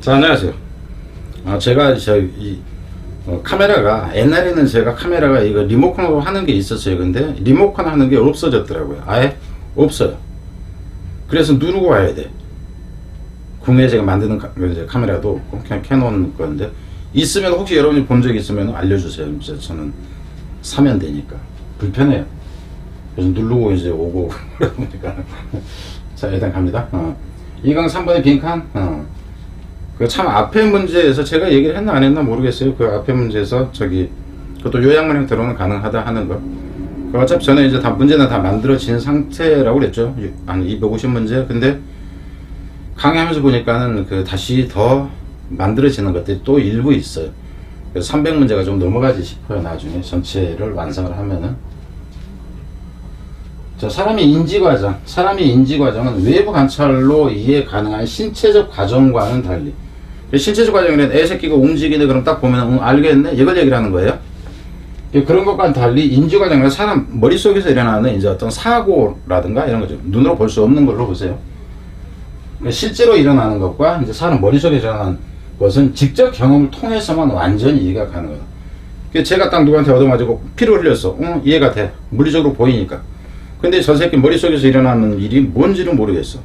자, 안녕하세요. 아, 제가 저, 이, 어, 카메라가, 옛날에는 제가 카메라가 이거 리모컨으로 하는 게 있었어요. 근데 리모컨 하는 게 없어졌더라고요. 아예 없어요. 그래서 누르고 와야 돼. 국내에 제가 만드는 카, 그 이제 카메라도 없고, 그냥 캐논 건데, 있으면 혹시 여러분이 본 적 있으면 알려주세요. 이제 저는 사면 되니까. 불편해요. 그래서 누르고 이제 오고, 그러니까. 자, 일단 갑니다. 어. 2강 3번의 빈칸. 어. 그 참 앞에 문제에서 제가 얘기를 했나 안 했나 모르겠어요. 그 앞에 문제에서 저기 그것도 요약문형 들어오는 가능하다 하는 거. 그 어차피 저는 이제 다 문제는 다 만들어진 상태라고 그랬죠. 한 250문제. 근데 강의하면서 보니까는 그 다시 더 만들어지는 것들이 또 일부 있어요. 그래서 300문제가 좀 넘어가지 싶어요. 나중에 전체를 완성을 하면은. 자, 사람의 인지 과정. 사람의 인지 과정은 외부 관찰로 이해 가능한 신체적 과정과는 달리. 신체적 과정이란 애 새끼가 움직이네 그럼 딱 보면 응, 알겠네 이걸 얘기를 하는 거예요. 그런 것과는 달리 인지 과정은 사람 머릿속에서 일어나는 이제 어떤 사고라든가 이런 거죠. 눈으로 볼 수 없는 걸로 보세요. 그러니까 실제로 일어나는 것과 이제 사람 머릿속에 일어나는 것은 직접 경험을 통해서만 완전히 이해가 가능해요. 그러니까 제가 딱 누구한테 얻어맞고 피를 흘렸어. 응, 이해가 돼. 물리적으로 보이니까. 근데 저 새끼 머릿속에서 일어나는 일이 뭔지는 모르겠어.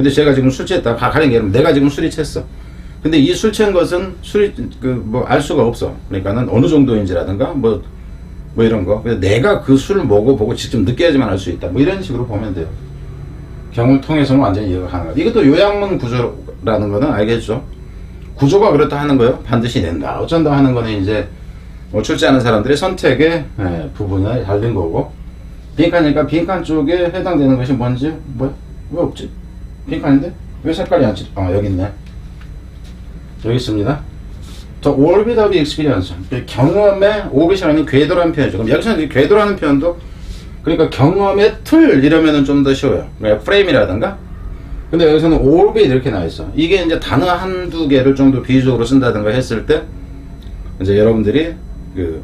근데 제가 지금 술 취했다. 가- 가령 예를 내가 지금 술이 챘어. 근데 이 술 취한 것은 술이 그 뭐 알 수가 없어. 그러니까는 어느 정도인지라든가 뭐 뭐 이런 거. 근데 내가 그 술을 먹어보고 직접 느껴야지만 알 수 있다. 뭐 이런 식으로 보면 돼요. 경험을 통해서는 완전히 이해가 가능하다. 이것도 요양문 구조라는 거는 알겠죠. 구조가 그렇다 하는 거요. 반드시 낸다. 어쩐다 하는 거는 이제 뭐 출제하는 사람들의 선택의 예, 부분에 달린 거고. 빈칸이니까 빈칸 쪽에 해당되는 것이 뭔지 뭐야? 왜 없지? 빈칸인데? 왜 색깔이 안 치? 아 여기 있네. 여기 있습니다. 더 experience. 그 경험의 orbit이라는 궤도라는 표현이죠. 그럼 여기서는 이 궤도라는 표현도 그러니까 경험의 틀 이러면은 좀 더 쉬워요. 그러니까 프레임이라든가. 근데 여기서는 orbit 이렇게 나와 있어. 이게 이제 단어 한두 개를 정도 비유적으로 쓴다든가 했을 때 이제 여러분들이 그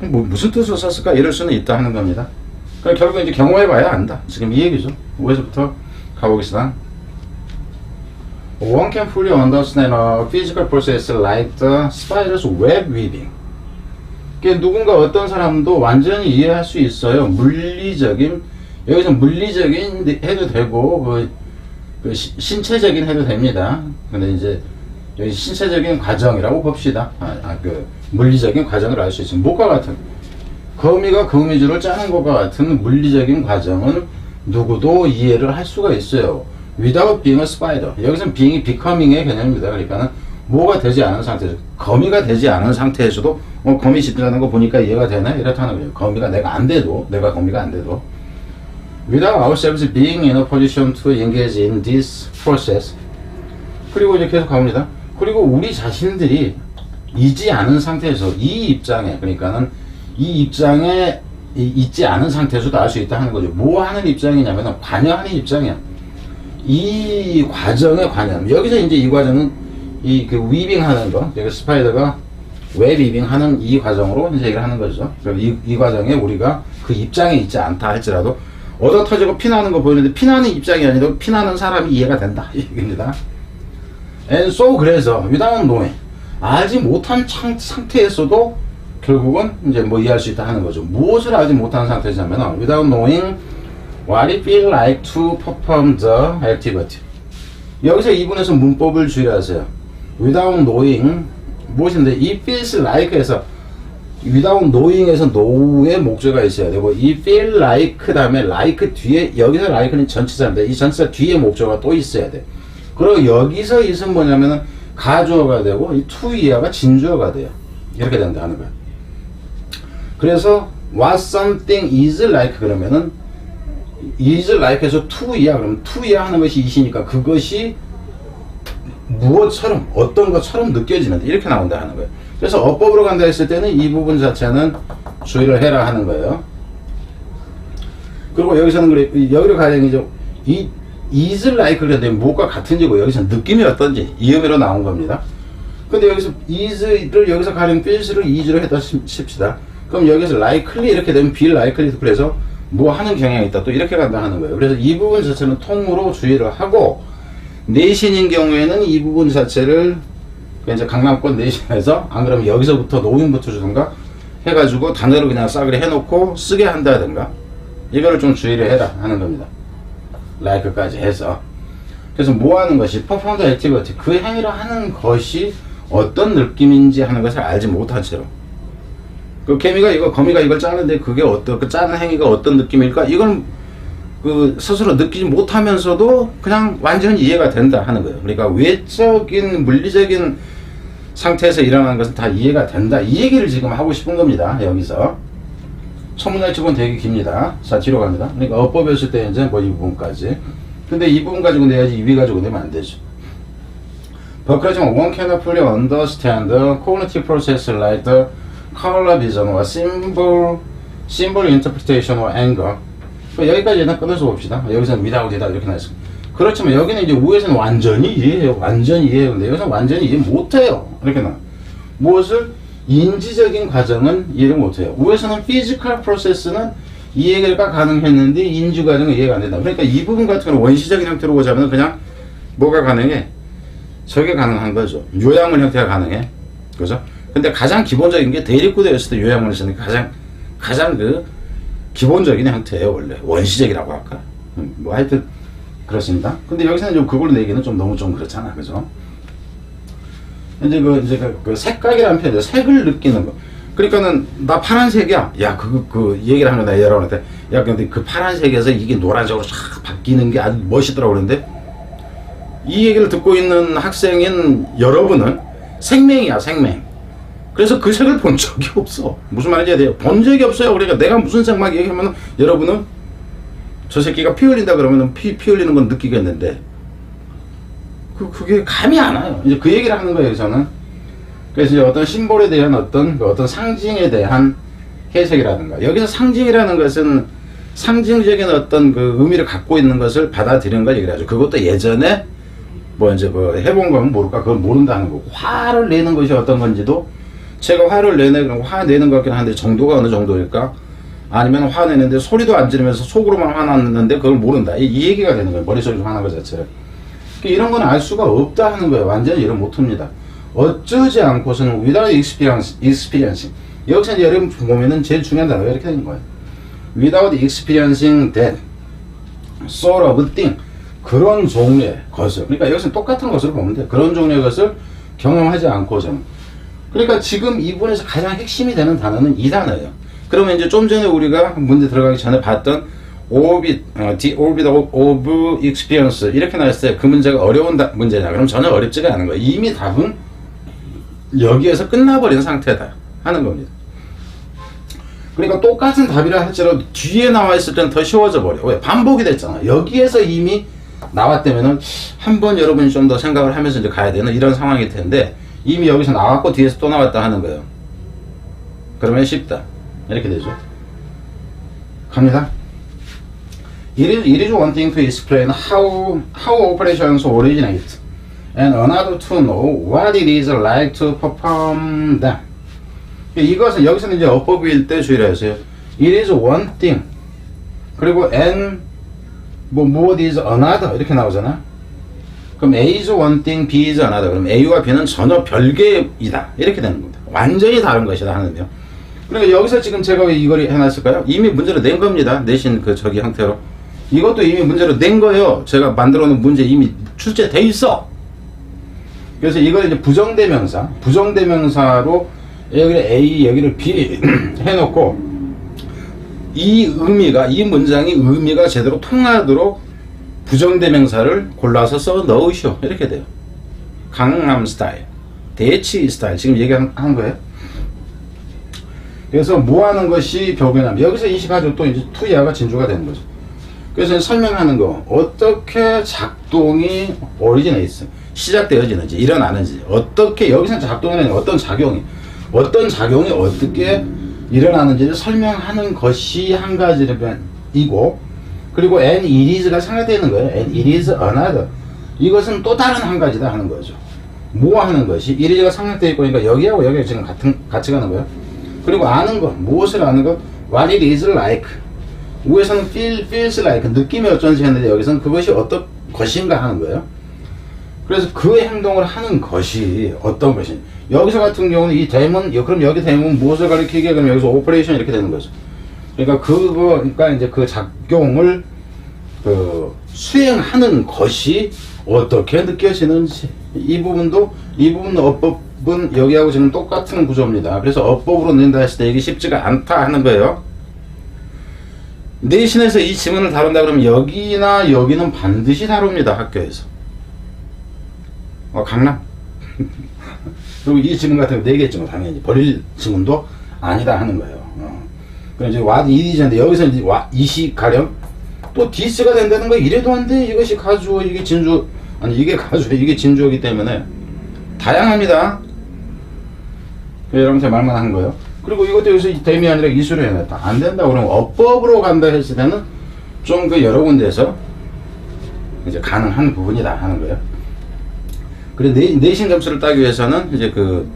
뭐, 무슨 뜻으로 썼을까 이럴 수는 있다 하는 겁니다. 그러니까 결국 이제 경험해봐야 안다. 지금 이 얘기죠. 5에서부터 가보겠습니다. One can fully understand a physical process like the spider's web weaving. 그게 누군가 어떤 사람도 완전히 이해할 수 있어요. 물리적인 여기서 물리적인 해도 되고 그, 그 시- 신체적인 해도 됩니다. 근데 이제 여기 신체적인 과정이라고 봅시다. 아, 아, 그 물리적인 과정을 알 수 있어요. 뭐가 같은 거미가 거미줄을 짜는 것과 같은 물리적인 과정은 누구도 이해를 할 수가 있어요. Without being a spider. 여기서는 being이 becoming의 개념입니다. 그러니까는 뭐가 되지 않은 상태에서 거미가 되지 않은 상태에서도 어, 거미 집자는 거 보니까 이해가 되네 이렇다는 거예요. 거미가 내가 안 돼도 내가 거미가 안 돼도 without ourselves being in a position to engage in this process. 그리고 이제 계속 가봅니다. 그리고 우리 자신들이 이지 않은 상태에서 이 입장에 그러니까는 이 입장에 이- 있지 않은 상태에서도 알 수 있다 하는 거죠. 뭐 하는 입장이냐면 관여하는 입장이야. 이 과정의 관여. 여기서 이제 이 과정은 이 그 위빙 하는 거, 여기 스파이더가 웹 위빙 하는 이 과정으로 이제 얘기를 하는 거죠. 이, 이 과정에 우리가 그 입장에 있지 않다 할지라도 얻어 터지고 피나는 거 보이는데 피나는 입장이 아니라 피나는 사람이 이해가 된다. 이 얘기입니다. And so 그래서 without knowing 알지 못한 창, 상태에서도 결국은 이제 뭐 이해할 수 있다 하는 거죠. 무엇을 알지 못한 상태냐면 without knowing what it feel like to perform the activity. 여기서 이분에서 문법을 주의하세요. without knowing 무엇인데 it feels like에서 without knowing에서 know의 목적어가 있어야 되고 이 feel like 다음에 like 뒤에 여기서 like는 전치사인데 이 전치사 뒤에 목적어가 또 있어야 돼. 그리고 여기서 있은 뭐냐면은 가주어가 되고 이 to 이하가 진주어가 돼요. 이렇게 된다는 거야. 그래서 what something is like 그러면은 is like에서 to 이하 그러면 to 이하 하는 것이 이시니까 그것이 무엇처럼 어떤 것처럼 느껴지는데 이렇게 나온다 하는 거예요. 그래서 어법으로 간다 했을 때는 이 부분 자체는 주의를 해라 하는 거예요. 그리고 여기서는 그래 여기로 가정이죠. 이 is like 그런데 뭐가 같은지고 여기서 느낌이 어떤지 이 의미로 나온 겁니다. 근데 여기서 is를 여기서 가령 feels를 is로 했다 십- 칩시다. 그럼 여기서 likely 이렇게 되면 be likely 그래서 뭐 하는 경향이 있다 또 이렇게 간다 하는 거예요. 그래서 이 부분 자체는 통으로 주의를 하고 내신인 경우에는 이 부분 자체를 이제 강남권 내신에서 안 그러면 여기서부터 노인부터 주든가 해가지고 단어를 그냥 싸그리 해놓고 쓰게 한다든가 이거를 좀 주의를 해라 하는 겁니다. 라이크까지 해서 그래서 뭐 하는 것이 퍼포먼스 액티비티 그 행위를 하는 것이 어떤 느낌인지 하는 것을 알지 못한 채로 그 개미가 이거 거미가 이걸 짜는데 그게 어떤 그 짜는 행위가 어떤 느낌일까 이건 그 스스로 느끼지 못하면서도 그냥 완전히 이해가 된다 하는 거예요. 그러니까 외적인 물리적인 상태에서 일어나는 것은 다 이해가 된다. 이 얘기를 지금 하고 싶은 겁니다. 여기서 천문학적은 되게 깁니다. 자 뒤로 갑니다. 그러니까 어법이었을 때 이제 뭐 이 부분까지. 근데 이 부분 가지고 내야지 이 위 가지고 내면 안 되죠. But 그렇지만 one cannot fully understand symbol, symbol interpretation or anger. 그 여기까지 일단 끊어서 봅시다. 여기서는 이다 이렇게 나왔어. 그렇지만 여기는 이제 우에서는 완전히 이해해요. 완전히 이해해요. 근데 여기서는 완전히 이해 못해요. 이렇게 나. 무엇을 인지적인 과정은 이해를 못해요. 우에서는 physical process는 이해가 가능했는데 인지 과정은 이해가 안 된다. 그러니까 이 부분 같은 경우는 원시적인 형태로 보자면 그냥 뭐가 가능해? 저게 가능한 거죠. 요약물 형태가 가능해. 그죠? 근데 가장 기본적인 게 대립구도였을 때게 가장, 가장 그 기본적인 형태예요, 원래. 원시적이라고 할까? 음, 뭐 하여튼, 그렇습니다. 근데 여기서는 좀 그걸로 내기는 좀 너무 좀 그렇잖아. 그죠? 이제 그, 이제 그, 그 색각이라는 표현이죠. 색을 느끼는 거. 그러니까는, 나 파란색이야. 야, 그, 그, 얘기를 하는 거야, 여러분한테. 야, 근데 그 파란색에서 이게 노란색으로 싹 바뀌는 게 아주 멋있더라고 그러는데, 이 얘기를 듣고 있는 학생인 여러분은 생명이야, 생명. 그래서 그 색을 본 적이 없어. 무슨 말인지 해야 돼요? 본 적이 없어요. 그러니까 내가 무슨 색 막 얘기하면 여러분은 저 새끼가 피 흘린다 그러면 피, 피 흘리는 건 느끼겠는데 그, 그게 감이 안 와요. 이제 그 얘기를 하는 거예요, 저는. 그래서 이제 어떤 심볼에 대한 어떤, 그 어떤 상징에 대한 해석이라든가. 여기서 상징이라는 것은 상징적인 어떤 그 의미를 갖고 있는 것을 받아들이는 걸 얘기를 하죠. 그것도 예전에 뭐 이제 뭐 해본 거면 모를까 그건 모른다는 거고 화를 내는 것이 어떤 건지도 제가 화를 내는 것 같긴 한데 정도가 어느 정도일까? 아니면 화 내는데 소리도 안 지르면서 속으로만 화났는데 그걸 모른다. 이, 이 얘기가 되는 거예요. 머릿속에서 화난 것 자체를. 그러니까 이런 건 알 수가 없다 하는 거예요. 완전히 이런 못합니다. 어쩌지 않고서는 without experience, experiencing. 여기서 여러분 보면은 제일 중요한 단어가 이렇게 되는 거예요. without experiencing that sort of thing. 그런 종류의 것을. 그러니까 여기서 똑같은 것을 보면 돼 그런 종류의 것을 경험하지 않고서는 그러니까 지금 이 부분에서 가장 핵심이 되는 단어는 이 단어예요 그러면 이제 좀 전에 우리가 문제 들어가기 전에 봤던 orbit, 어, the orbit of, experience 이렇게 나왔을 때그 문제가 어려운 다- 문제냐 그럼 전혀 어렵지가 않은 거예요 이미 답은 여기에서 끝나버린 상태다 하는 겁니다 그러니까 똑같은 답이라 할지라도 뒤에 나와 있을 때는 더 쉬워져 버려. 왜? 반복이 됐잖아. 여기에서 이미 나왔다면은 한 번 여러분이 좀 더 생각을 하면서 이제 가야 되는 이런 상황일 텐데 이미 여기서 나왔고 뒤에서 또 나왔다 하는 거예요. 그러면 쉽다. 이렇게 되죠. 갑니다. It is, it is one thing to explain how, how operations originate and another to know what it is like to perform them. 이것은 여기서는 이제 어법일 때 주의를 하세요. It is one thing. 그리고 and 뭐 mu엇 is another 이렇게 나오잖아. 그럼 A is one thing, B is another. 그럼 A와 B는 전혀 별개이다. 이렇게 되는 겁니다. 완전히 다른 것이다 하는데요. 그러니까 여기서 지금 제가 왜 이걸 해놨을까요? 이미 문제로 낸 겁니다. 내신 그 저기 형태로. 이것도 이미 문제로 낸 거예요. 제가 만들어 놓은 문제 이미 출제돼 있어. 그래서 이걸 이제 부정대명사, 부정대명사로 여기를 A, 여기를 B 해놓고 이 의미가, 이 문장이 의미가 제대로 통하도록 부정대명사를 골라서 써 넣으시오. 이렇게 돼요. 강남 스타일, 대치 스타일. 지금 얘기한 한 거예요. 그래서 뭐 하는 것이 벽이냐면 여기서 인식하죠. 또 이제 투야가 진주가 되는 거죠. 그래서 설명하는 거 어떻게 작동이 오리지네이트 시작되어지는지 일어나는지 어떻게 여기서 작동하는 어떤 작용이 어떤 작용이 어떻게 일어나는지를 설명하는 것이 한 가지이고 그리고 and it is가 상대되는 거예요. and it is another 이것은 또 다른 한 가지다 하는 거죠. 뭐 하는 것이 is가 상대되어 있고 그러니까 여기하고 여기가 지금 같은 같이 가는 거예요. 그리고 아는 것 무엇을 아는 것 what it is like 위에서는 feel, feels like 느낌이 어쩐지 했는데 여기서는 그것이 어떤 것인가 하는 거예요. 그래서 그 행동을 하는 것이 어떤 것이 여기서 같은 경우는 이 대문 그럼 여기 대문 무엇을 가리키게 그럼 여기서 오퍼레이션 이렇게 되는 거죠. 그러니까 그거 그러니까 이제 그 작용을 그 수행하는 것이 어떻게 느껴지는지 이 부분도 이 부분 어법은 여기하고 지금 똑같은 구조입니다. 그래서 어법으로 낸다 했을 때 이게 쉽지가 않다 하는 거예요. 내신에서 이 지문을 다룬다 그러면 여기나 여기는 반드시 다룹니다 학교에서. 어 강남. 그리고 이 지문 같은 거 4개 지문 당연히 버릴 지문도 아니다 하는 거예요. 어. 그럼 이제 what is 인데 여기서 이제 what 이시 가령 또 디스가 된다는 거 이래도 안 돼. 이것이 가주어 이게 진주 아니 이게 가주어 이게 진주어기 때문에 다양합니다. 그 여러분한테 말만 한 거예요. 그리고 이것도 여기서 됨이 아니라 이수로 해놨다. 안 된다 그러면 어법으로 간다 했을 때는 좀 그 여러 군데서 이제 가능한 부분이다 하는 거예요. 그래 내, 내신 점수를 따기 위해서는 이제 그,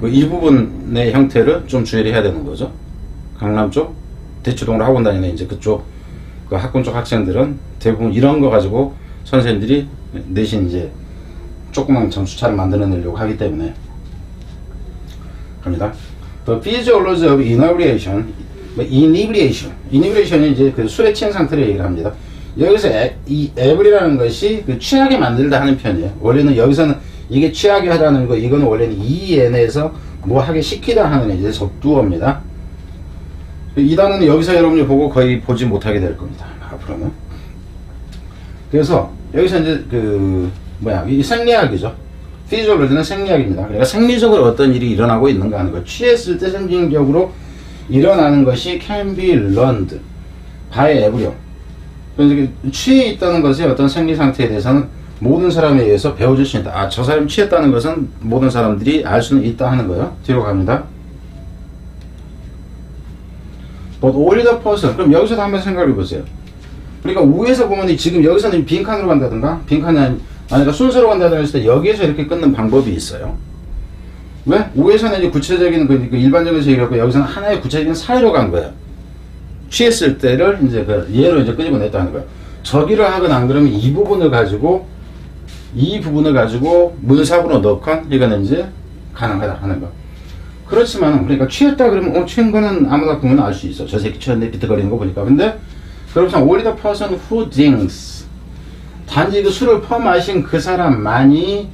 그 이 부분의 형태를 좀 주의를 해야 되는 거죠. 강남 쪽 대치동으로 학원 다니는 이제 그쪽 그 학군 쪽 학생들은 대부분 이런 거 가지고 선생님들이 내신 이제 조그만 점수차를 만들어내려고 하기 때문에 갑니다. The physiology of inebriation, 뭐 inebriation, inebriation이 이제 그 술에 취한 상태를 얘기를 합니다. 여기서 에, 이 에브리라는 것이 그 취하게 만들다 하는 편이에요. 원래는 여기서는 이게 취하게 하다는 거, 이거는 원래는 이엔에서 뭐 하게 시키다 하는 이제 적두어입니다. 이 단어는 여기서 여러분이 보고 거의 보지 못하게 될 겁니다. 앞으로는. 그래서 여기서 이제 그 뭐야 이 생리학이죠. 피지올로지는 생리학입니다. 그러니까 생리적으로 어떤 일이 일어나고 있는가 하는 거. 취했을 때 생리적으로 일어나는 것이 can be learned by everyone. 취해 있다는 것이 어떤 생리 상태에 대해서는 모든 사람에 의해서 배워줄 수 있다. 아, 저 사람이 취했다는 것은 모든 사람들이 알 수는 있다 하는 거예요. 뒤로 갑니다. But only the person. 그럼 여기서도 한번 생각해 보세요. 그러니까 위에서 보면 이 지금 여기서는 빈칸으로 간다든가 빈칸이 아니, 아니라 순서로 간다든가 했을 때 여기에서 이렇게 끊는 방법이 있어요. 왜? 위에서는 이제 구체적인 그, 그 일반적인 얘기하고 여기서는 하나의 구체적인 사례로 간 거예요. 취했을 때를 이제 그 얘로 이제 끄집어냈다 하는 거예요. 저기를 하거나 안 그러면 이 부분을 가지고 이 부분을 가지고 문sab으로 넣건 이거는 이제 가능하다 하는 거. 그렇지만 그러니까 취했다 그러면 어 취한 거는 아무나 보면 알 수 있어. 저 새끼 취했네 비틀거리는 거 보니까. 근데 그렇지만 only the person who drinks 단지 그 술을 퍼마신 그 사람만이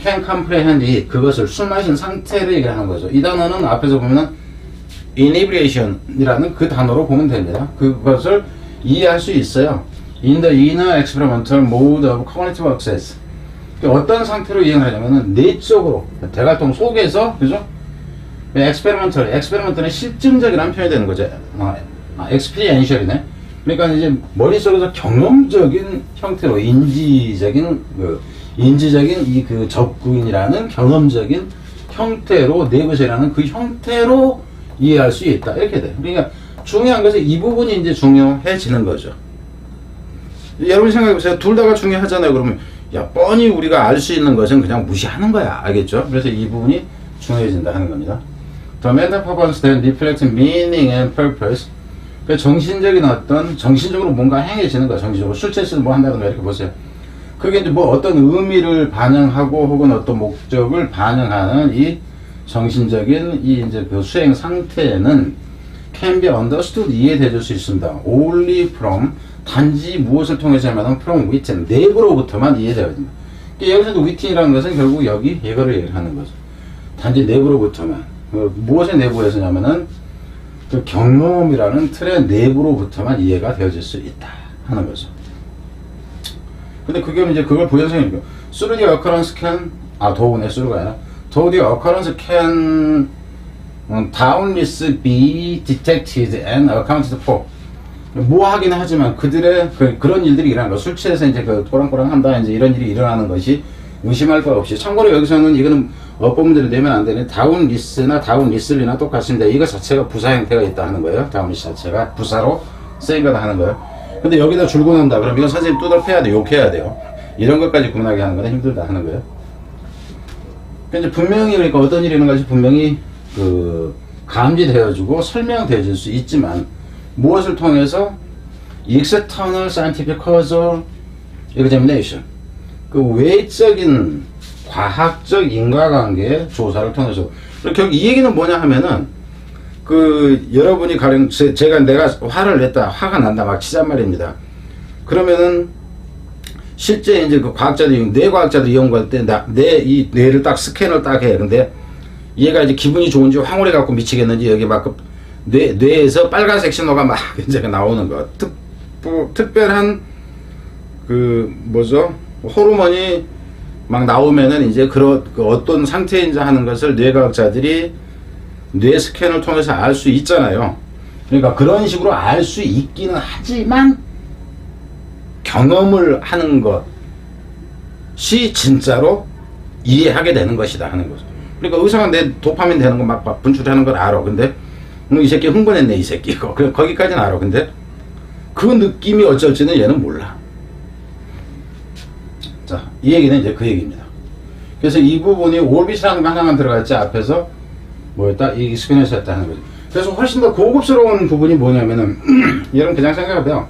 can comprehend it 그것을 술 마신 상태를 얘기하는 거죠. 이 단어는 앞에서 보면은 inebriation이라는 그 단어로 보면 됩니다. 그것을 이해할 수 있어요. In the inner experimental mode of cognitive access. 어떤 상태로 이해를 하냐면은 내적으로 대갈통 속에서 그죠? Experimental, experimental은 실증적이라는 표현이 되는 거죠. 아, 아, experiential이네. 그러니까 이제 머릿속에서 경험적인 형태로 인지적인 그 인지적인 이 그 접근이라는 경험적인 형태로 내부세라는 그 형태로 이해할 수 있다 이렇게 돼. 그러니까 중요한 것은 이 부분이 이제 중요해지는 거죠. 여러분 생각해 보세요. 둘 다가 중요하잖아요. 그러면 야 뻔히 우리가 알 수 있는 것은 그냥 무시하는 거야. 알겠죠? 그래서 이 부분이 중요해진다 하는 겁니다. The mental performance then reflects meaning and purpose. 그 정신적인 어떤 정신적으로 뭔가 행해지는 거야. 정신적으로 술 취해서 뭐 한다든가 이렇게 보세요. 그게 이제 뭐 어떤 의미를 반영하고 혹은 어떤 목적을 반영하는 이 정신적인 이 이제 그 수행 상태는 can be understood 이해되줄 수 있습니다. only from 단지 무엇을 통해서냐면 from within 내부로부터만 이해되어야 됩니다. 그러니까 여기서도 within이라는 것은 결국 여기 이거를 얘기하는 거죠. 단지 내부로부터만 그 무엇의 내부에서냐면은 그 경험이라는 틀의 내부로부터만 이해가 되어질 수 있다 하는 거죠. 근데 그게 이제 그걸 부연성이니까 through the occurrence can 아 도우네 through가 아니라 through the occurrence can 음, doubtless be detected and accounted for 뭐 하긴 하지만 그들의 그, 그런 일들이 일어나는 거. 술 취해서 이제 그 꼬랑꼬랑 한다 이제 이런 일이 일어나는 것이 의심할 거 없이 참고로 여기서는 이거는 어법문대로 내면 안 되는 다운 리스나 다운 리슬리나 똑같습니다. 이거 자체가 부사 형태가 있다 하는 거예요. 다운 리스 자체가 부사로 쓰인 거다 하는 거예요. 근데 여기다 줄고 논다 그럼 이건 선생님 뚜덜 돼 욕해야 돼요. 이런 것까지 구분하게 하는 건 힘들다 하는 거예요. 근데 분명히 그러니까 어떤 일이 일어나는지 분명히 그 감지되어지고 설명되어질 수 있지만 무엇을 통해서 external scientific 그 외적인 과학적 인과관계 조사를 통해서 결국 이 얘기는 뭐냐 하면은 그 여러분이 가령 제, 제가 내가 화를 냈다 화가 난다 막 치잔 말입니다. 그러면은 실제 이제 그 과학자들이 뇌과학자들이 연구할 때내이 뇌를 딱 스캔을 딱 해. 근데 얘가 이제 기분이 좋은지 황홀해 갖고 미치겠는지 여기 막 뇌, 뇌에서 빨간색 신호가 막 이제 나오는 거. 특, 뭐, 특별한 그 뭐죠? 호르몬이 막 나오면은 이제 그런 그 어떤 상태인지 하는 것을 뇌과학자들이 뇌 스캔을 통해서 알 수 있잖아요. 그러니까 그런 식으로 알 수 있기는 하지만 경험을 하는 것이 진짜로 이해하게 되는 것이다 하는 거죠. 그러니까 의사가 내 도파민 되는 거 막 분출하는 걸 알아. 근데 음, 이 새끼 흥분했네 이 새끼 이거. 그 거기까지는 알아. 근데 그 느낌이 어쩔지는 얘는 몰라. 자, 이 얘기는 이제 그 얘기입니다. 그래서 이 부분이 올빗이라는 거 하나만 들어갔지 앞에서 뭐였다? 이 스피너스 했다 하는 거죠. 그래서 훨씬 더 고급스러운 부분이 뭐냐면은 여러분 그냥 생각해봐요.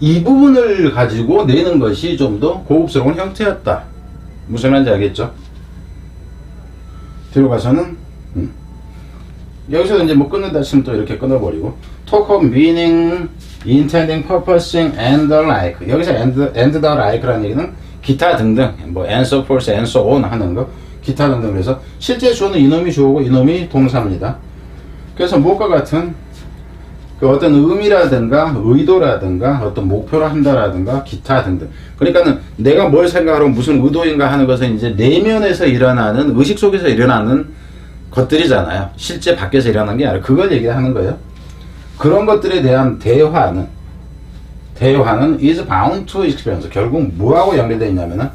이 부분을 가지고 내는 것이 좀 더 고급스러운 형태였다. 무슨 말인지 알겠죠? 뒤로 가서는 음. 여기서 이제 뭐 끊는다 치면 또 이렇게 끊어버리고 talk of meaning, intending, purposing, and the like 여기서 and, and the like라는 얘기는 기타 등등 뭐 forth, and so on 하는 거 기타 등등. 그래서 실제 주어는 이놈이 주어고 이놈이 동사입니다. 그래서 무엇과 같은 그 어떤 의미라든가 의도라든가 어떤 목표를 한다라든가 기타 등등. 그러니까는 내가 뭘 생각하고 무슨 의도인가 하는 것은 이제 내면에서 일어나는 의식 속에서 일어나는 것들이잖아요. 실제 밖에서 일어나는 게 아니라 그걸 얘기하는 거예요. 그런 것들에 대한 대화는 대화는 is bound to experience 결국 뭐하고 연결되어 있냐면은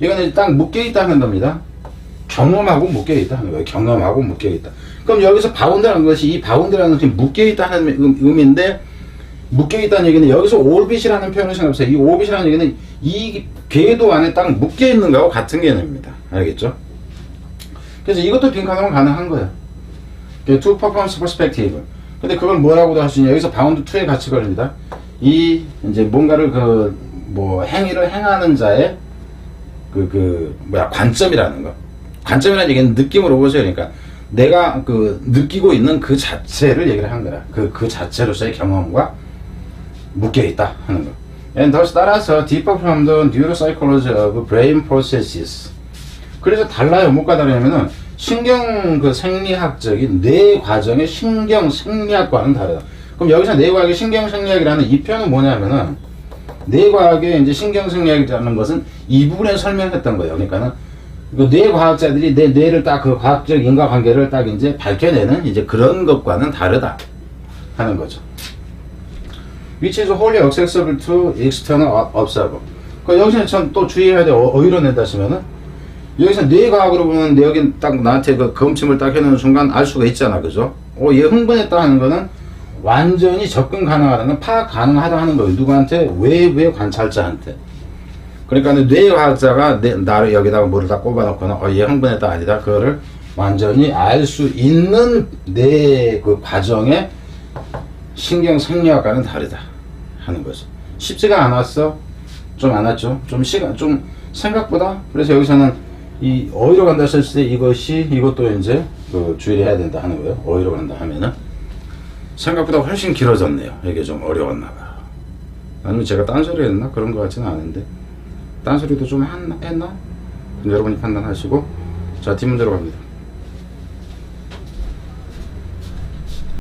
이거는 딱 묶여 있다는 겁니다 경험하고 묶여 있다는 거예요 경험하고 묶여 있다 그럼 여기서 바운드라는 것이 이 바운드라는 것이 묶여 있다는 의- 의미인데 묶여 있다는 얘기는 여기서 오rbit이라는 표현을 생각해보세요. 이 오rbit이라는 얘기는 이 궤도 안에 딱 묶여 있는 거하고 같은 개념입니다. 알겠죠? 그래서 이것도 빈칸으로 가능한 거예요. 그 two performance perspective. 근데 그걸 뭐라고도 할 수 있냐? 여기서 바운드 2에 같이 걸립니다. 이 이제 뭔가를 그 뭐 행위를 행하는 자의 그, 그, 뭐야, 관점이라는 거. 관점이라는 얘기는 느낌으로 보세요. 그러니까, 내가 그, 느끼고 있는 그 자체를 얘기를 한 거야. 그, 그 자체로서의 경험과 묶여 있다 하는 거. And thus 따라서 deeper from the neuropsychology of brain processes. 그래서 달라요. 뭐가 다르냐면은, 신경 그 생리학적인 뇌 과정의 신경 생리학과는 다르다. 그럼 여기서 뇌과학의 신경 생리학이라는 이 표현은 뭐냐면은, 뇌과학의 이제 신경생리학이라는 것은 이 부분에 설명했던 거예요. 그러니까는 그 뇌과학자들이 내 뇌를 딱 그 과학적 인과관계를 딱 이제 밝혀내는 이제 그런 것과는 다르다 하는 거죠. Which is wholly accessible to external observer. 그 여기서 참또 주의해야 돼. 어, 어디로 낸다 하시면은 여기서 뇌과학으로 보면 내 여기 딱 나한테 그 검침을 딱 해놓는 순간 알 수가 있잖아. 그죠? 어, 얘 흥분했다 하는 거는 완전히 접근 가능하다는 파악 가능하다 하는 거예요. 누구한테? 외부의 관찰자한테. 그러니까 뇌과학자가 내, 나를 여기다가 뭐를 다 꼽아놓거나 어, 얘 흥분했다 아니다. 그거를 완전히 알 수 있는 내그 과정의 신경 생리학과는 다르다 하는 거죠. 쉽지가 않았어. 좀 안 왔죠. 좀 시간, 좀 생각보다. 그래서 여기서는 이 어디로 간다 했을 때 이것이 이것도 이제 그 주의를 해야 된다 하는 거예요. 어디로 간다 하면은. 생각보다 훨씬 길어졌네요. 이게 좀 어려웠나 봐요. 아니면 제가 딴소리 했나? 그런 것 같지는 않은데. 딴소리도 좀? 했나? 여러분이 판단하시고. 자, 뒷문제로 갑니다.